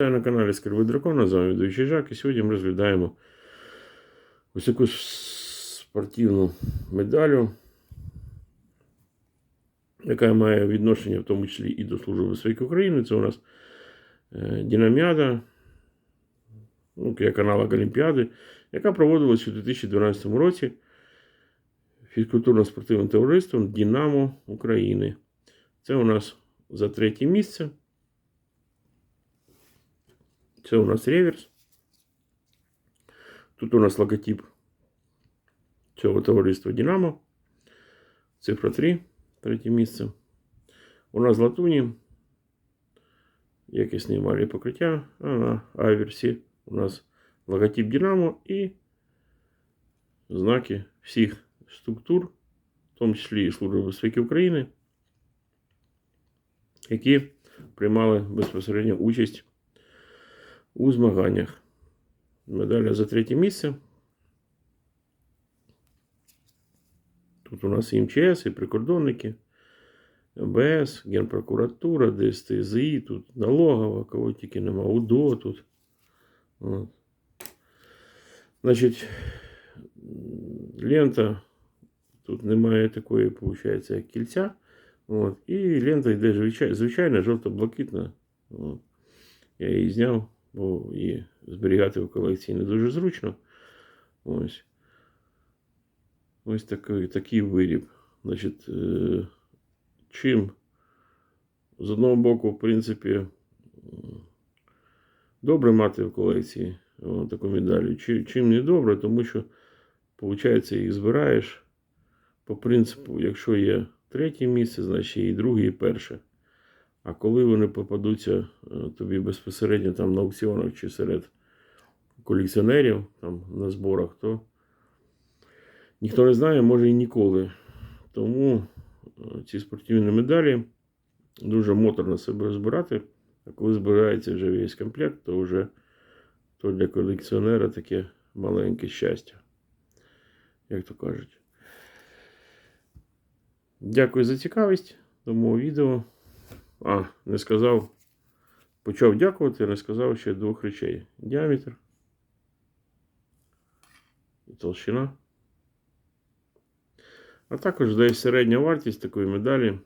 Я на каналі Скарби Дракона, з вами ведучий Жак, і сьогодні ми розглядаємо ось таку спортивну медалю, яка має відношення в тому числі і до Служби безпеки України. Це у нас е, Дінаміада, ну, як аналог Олімпіади, яка проводилась у 2012 році фізкультурно-спортивним товариством Дінамо України. Це у нас за третє місце. Це у нас реверс. Тут у нас логотип цього товариства Динамо. Цифра 3, третє місце. У нас латуні. Якісне емалі покриття. А на аверсі у нас логотип Динамо і знаки всіх структур, в тому числі і Служби безпеки України, які приймали безпосередньо участь у змаганнях. Медаля за третє місце. Тут у нас і МЧС, і прикордонники, МБС, Генпрокуратура, ДСТЗІ, тут налогова, кого тільки нема, УДО тут. От. Значить, лента. Тут немає такої, виходить, як кільця. От. І лента йде звичайна, жовто-блакитна. Я її зняв бо і зберігати в колекції не дуже зручно. Ось Ось такий такий виріб. Значить, е, чим з одного боку, в принципі, добре мати в колекції о, таку медаль. Чи, чим не добре, тому що, виходить, їх збираєш. По принципу, якщо є третє місце, значить і друге, і перше. А коли вони попадуться е, тобі безпосередньо там на аукціонах чи серед колекціонерів там на зборах, то ніхто не знає, може і ніколи. Тому е, ці спортивні медалі дуже моторно себе розбирати. А коли збирається вже весь комплект, то вже то для колекціонера таке маленьке щастя. Як то кажуть. Дякую за цікавість. До мого відео. А, не сказав. Почав дякувати, не сказав ще двох речей. Діаметр. І толщина. А також десь середня вартість такої медалі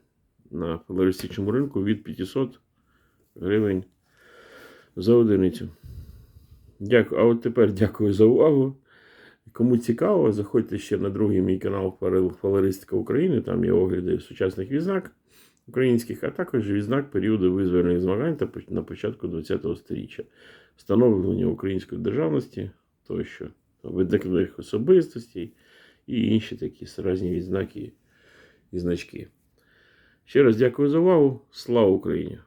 на флористичному ринку від 500 гривень за одиницю. Дякую. А от тепер дякую за увагу. Кому цікаво, заходьте ще на другий мій канал Фалеристика України. Там є огляди сучасних відзнак українських, а також відзнак періоду визвольних змагань та на початку ХХ століття, встановлення української державності тощо, видатних особистостей і інші такі різні відзнаки і значки. Ще раз дякую за увагу. Слава Україні!